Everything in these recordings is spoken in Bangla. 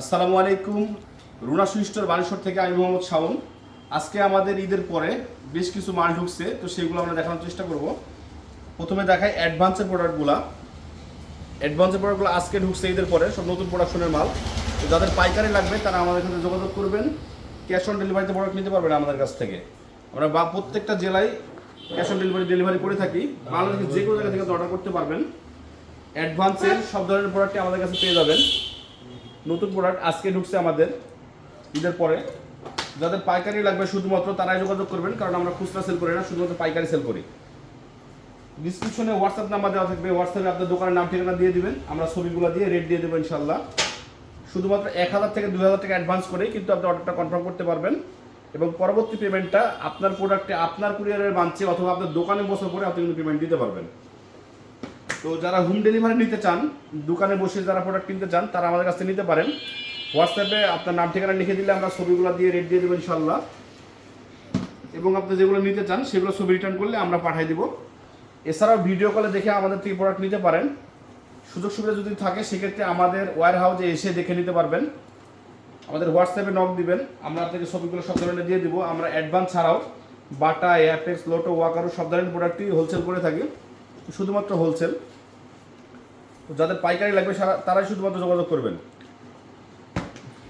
আসসালামু আলাইকুম। রুনা সুইস্টোর বানেশ্বর থেকে আমি মোহাম্মদ শাওন। আজকে আমাদের ঈদের পরে বেশ কিছু মাল ঢুকছে, তো সেগুলো আমরা দেখানোর চেষ্টা করব। প্রথমে দেখাই অ্যাডভান্সের প্রোডাক্টগুলো। অ্যাডভান্সের প্রোডাক্টগুলো আজকে ঢুকছে ঈদের পরে, সব নতুন প্রোডাকশনের মাল। তো যাদের পাইকারি লাগবে, তারা আমাদের সাথে যোগাযোগ করবেন। ক্যাশ অন ডেলিভারিতে প্রোডাক্ট নিতে পারবেন আমাদের কাছ থেকে। আমরা বা প্রত্যেকটা জেলায় ক্যাশ অন ডেলিভারি ডেলিভারি করে থাকি। বাংলাদেশের যে কোনো জায়গা থেকে অর্ডার করতে পারবেন। অ্যাডভান্সের সব ধরনের প্রোডাক্টই আমাদের কাছে পেয়ে যাবেন। নতুন প্রোডাক্ট আজকে ঢুকছে আমাদের, ঈদের পরে। যাদের পাইকারি লাগবে শুধুমাত্র তারাই যোগাযোগ করবেন, কারণ আমরা খুচরা সেল করি না, শুধুমাত্র পাইকারি সেল করি। ডিসক্রিপশনে হোয়াটসঅ্যাপ নাম্বার দেওয়া থাকবে হোয়াটসঅ্যাপে আপনার দোকানের নাম, ঠিকানা দিয়ে দিবেন, আমরা ছবিগুলো দিয়ে রেট দিয়ে দেবো ইনশাল্লাহ শুধুমাত্র এক হাজার থেকে দুই হাজার টাকা অ্যাডভান্স করেই কিন্তু আপনি অর্ডারটা কনফার্ম করতে পারবেন। এবং পরবর্তী পেমেন্টটা আপনার প্রোডাক্টে আপনার কুরিয়ারের মানছে অথবা আপনার দোকানে বসে পরে আপনি কিন্তু পেমেন্ট দিতে পারবেন। তো যারা হোম ডেলিভারি নিতে চান, দোকানে বসে যারা প্রোডাক্ট কিনতে চান, তারা আমাদের কাছ নিতে পারেন। হোয়াটসঅ্যাপে আপনার নাম, ঠিকানা লিখে দিলে আমরা ছবিগুলো দিয়ে রেট দিয়ে দেবো ইনশাল্লাহ এবং আপনি যেগুলো নিতে চান, সেগুলো ছবি রিটার্ন করলে আমরা পাঠিয়ে দিব। এছাড়াও ভিডিও কলে দেখে আমাদের থেকে প্রোডাক্ট নিতে পারেন। সুযোগ সুবিধা যদি থাকে, সেক্ষেত্রে আমাদের ওয়ার হাউসে এসে দেখে নিতে পারবেন। আমাদের হোয়াটসঅ্যাপে নক দিবেন। আমরা আপনাকে ছবিগুলো সব ধরনের দিয়ে দিব। আমরা অ্যাডভান্স ছাড়াও বাটা এয়ারটেক্স লোটো ওয়াকারো সব ধরনের প্রোডাক্টই হোলসেল করে থাকি। শুধুমাত্র হোলসেল তো যাদের পাইকারি লাগবে তারাই শুধুমাত্র যোগাযোগ করবেন।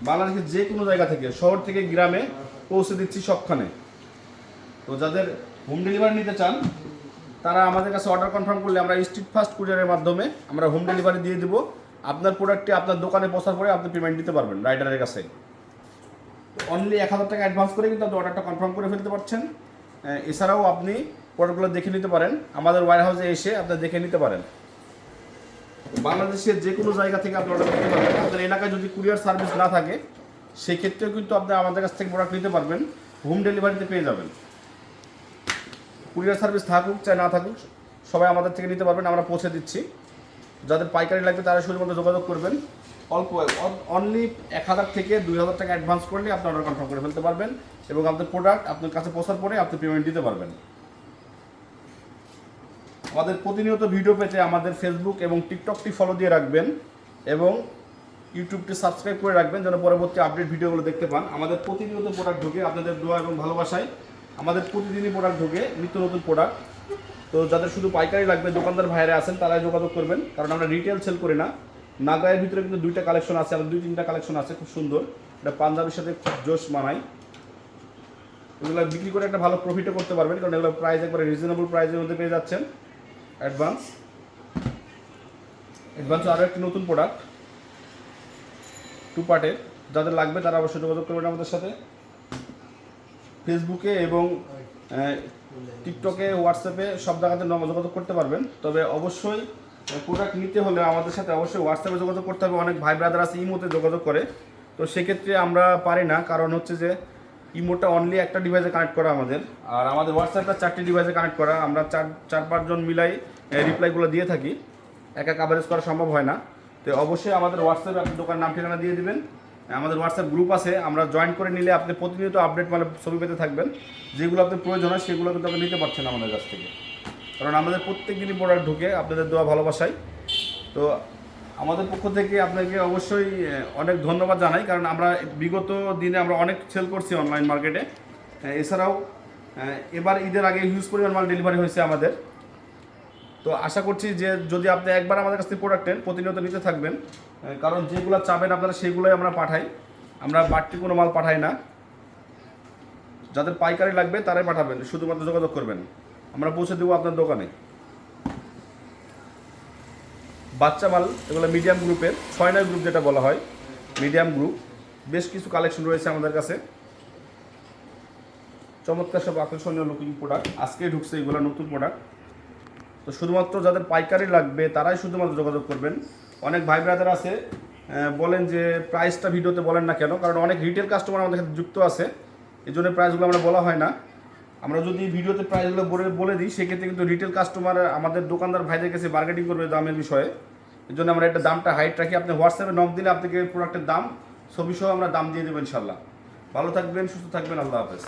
বাংলাদেশের যে কোনো জায়গা থেকে, শহর থেকে গ্রামে পৌঁছে দিচ্ছি সবখানে। তো যাদের হোম ডেলিভারি নিতে চান, তারা আমাদের কাছে অর্ডার কনফার্ম করলে আমরা স্ট্রিট ফাস্ট কুরিয়ারের মাধ্যমে আমরা হোম ডেলিভারি দিয়ে দেবো। আপনার প্রোডাক্টটি আপনার দোকানে পৌঁছার পরে আপনি পেমেন্ট দিতে পারবেন রাইডারের কাছে। অনলি এক হাজার টাকা অ্যাডভান্স করে কিন্তু অর্ডারটা কনফার্ম করে ফেলতে পারছেন। এছাড়াও আপনি প্রোডাক্টগুলো দেখে নিতে পারেন। আমাদের ওয়ার হাউসে এসে আপনি দেখে নিতে পারেন। বাংলাদেশের যে কোনো জায়গা থেকে আপনি অর্ডার করতে পারবেন। আপনার এলাকায় যদি কুরিয়ার সার্ভিস না থাকে, সেক্ষেত্রেও কিন্তু আপনি আমাদের কাছ থেকে প্রোডাক্ট নিতে পারবেন। হোম ডেলিভারিতে পেয়ে যাবেন। কুরিয়ার সার্ভিস থাকুক চাই না থাকুক, সবাই আমাদের থেকে নিতে পারবেন। আমরা পৌঁছে দিচ্ছি। যাদের পাইকারি লাগবে তারা শুধুমাত্র যোগাযোগ করবেন। অল্প অনলি এক হাজার থেকে দুই হাজার টাকা অ্যাডভান্স করলে আপনি অর্ডার কনফার্ম করে ফেলতে পারবেন। এবং আপনার প্রোডাক্ট আপনার কাছে পৌঁছার পরে আপনি পেমেন্ট দিতে পারবেন। আমাদের প্রতিনিয়ত ভিডিও পেতে আমাদের ফেসবুক এবং টিকটকটি ফলো দিয়ে রাখবেন এবং ইউটিউবটি সাবস্ক্রাইব করে রাখবেন যেন পরবর্তী আপডেট ভিডিওগুলো দেখতে পান। আমাদের প্রতিনিয়ত প্রোডাক্ট ঢুকে আপনাদের দোয়া এবং ভালোবাসায়। আমাদের প্রতিদিনই প্রোডাক্ট ঢুকে, নিত্য নতুন প্রোডাক্ট তো যাদের শুধু পাইকারি লাগবে, দোকানদার ভাইরা আছেন, তারাই যোগাযোগ করবেন। কারণ আমরা রিটেল সেল করি না। নাগায়ের ভিতরে কিন্তু দুইটা কালেকশন আছে, আর দুই, তিনটা কালেকশন আছে, খুব সুন্দর। এটা পাঞ্জাবির সাথে খুব জোশ মানায়। এগুলো বিক্রি করে একটা ভালো প্রফিটও করতে পারবেন, কারণ এগুলো প্রাইস একবারে রিজনেবল প্রাইসের মধ্যে পেয়ে যাচ্ছেন। অ্যাডভান্স। অ্যাডভান্স আরও একটি নতুন প্রোডাক্ট টু পার্টের যাদের লাগবে তারা অবশ্যই যোগাযোগ করবেন আমাদের সাথে। ফেসবুকে এবং টিকটকে হোয়াটসঅ্যাপে সব জায়গাতে যোগাযোগ করতে পারবেন। তবে অবশ্যই প্রোডাক্ট নিতে হলে আমাদের সাথে অবশ্যই হোয়াটসঅ্যাপে যোগাযোগ করতে হবে। অনেক ভাই ব্রাদার আছে ইমোতে যোগাযোগ করে। তো সেক্ষেত্রে আমরা পারি না। কারণ হচ্ছে যে ইমোটা অনলি একটা ডিভাইসে কানেক্ট করা আমাদের। আর আমাদের হোয়াটসঅ্যাপটা চারটি ডিভাইসে কানেক্ট করা। আমরা চার চার পাঁচজন মিলাই রিপ্লাইগুলো দিয়ে থাকি। একা কাভারেজ করা সম্ভব হয় না। তো অবশ্যই আমাদের হোয়াটসঅ্যাপে আপনার দোকানের নাম, ঠিকানা দিয়ে দিবেন। আমাদের হোয়াটসঅ্যাপ গ্রুপ আছে। আমরা জয়েন করে নিলে আপনি প্রতিনিয়ত আপডেট মানে ছবি পেতে থাকবেন। যেগুলো আপনার প্রয়োজন হয়, সেগুলো কিন্তু আপনি নিতে পারছেন আমাদের কাছ থেকে। কারণ আমাদের প্রত্যেক দিনই প্রোডাক্ট ঢুকে আপনাদের দেওয়া ভালোবাসায়। তো আমাদের পক্ষ থেকে আপনাকে অবশ্যই অনেক ধন্যবাদ জানাই, কারণ আমরা বিগত দিনে আমরা অনেক সেল করছি অনলাইন মার্কেটে এছাড়াও এবার ঈদের আগে হিউজ পরিমাণ মাল ডেলিভারি হয়েছে আমাদের। তো আশা করছি যে যদি আপনি একবার আমাদের কাছ থেকে প্রোডাক্ট নেন, প্রতিনিয়ত নিতে থাকবেন কারণ যেগুলো চাবেন আপনারা সেগুলোই আমরা পাঠাই। আমরা বাড়তি কোনো মাল পাঠাই না। যাদের পাইকারি লাগবে তারাই পাঠাবেন, শুধুমাত্র যোগাযোগ করবেন। আমরা পৌঁছে দেবো আপনার দোকানে। বাচ্চা মাল, এগুলো মিডিয়াম গ্রুপের ছয় নয় গ্রুপ যেটা বলা হয় মিডিয়াম গ্রুপ বেশ কিছু কালেকশন রয়েছে আমাদের কাছে। চমৎকার সব আকর্ষণীয় লুকিং প্রোডাক্ট আজকে ঢুকছে এগুলো নতুন প্রোডাক্ট তো শুধুমাত্র যাদের পাইকারি লাগবে, তারাই শুধুমাত্র যোগাযোগ করবেন। অনেক ভাই ব্রাদার আছে বলেন যে প্রাইসটা ভিডিওতে বলেন না কেন, কারণ অনেক রিটেল কাস্টমার আমাদের সাথে যুক্ত আছে। এই জন্য প্রাইসগুলো আমরা বলা হয় না। আমরা যদি ভিডিওতে প্রাইসগুলো বলে বলে দিই, সেক্ষেত্রে কিন্তু রিটেল কাস্টমার আমাদের দোকানদার ভাইদের কাছে বার্গেটিং করবে দামের বিষয়ে। এর জন্য আমরা একটা দামটা হাইট রাখি। আপনি হোয়াটসঅ্যাপে নক দিলে আপনাকে প্রোডাক্টের দাম, ছবি সহ আমরা দাম দিয়ে দেবো ইনশাল্লাহ ভালো থাকবেন, সুস্থ থাকবেন, আল্লাহ হাফেজ।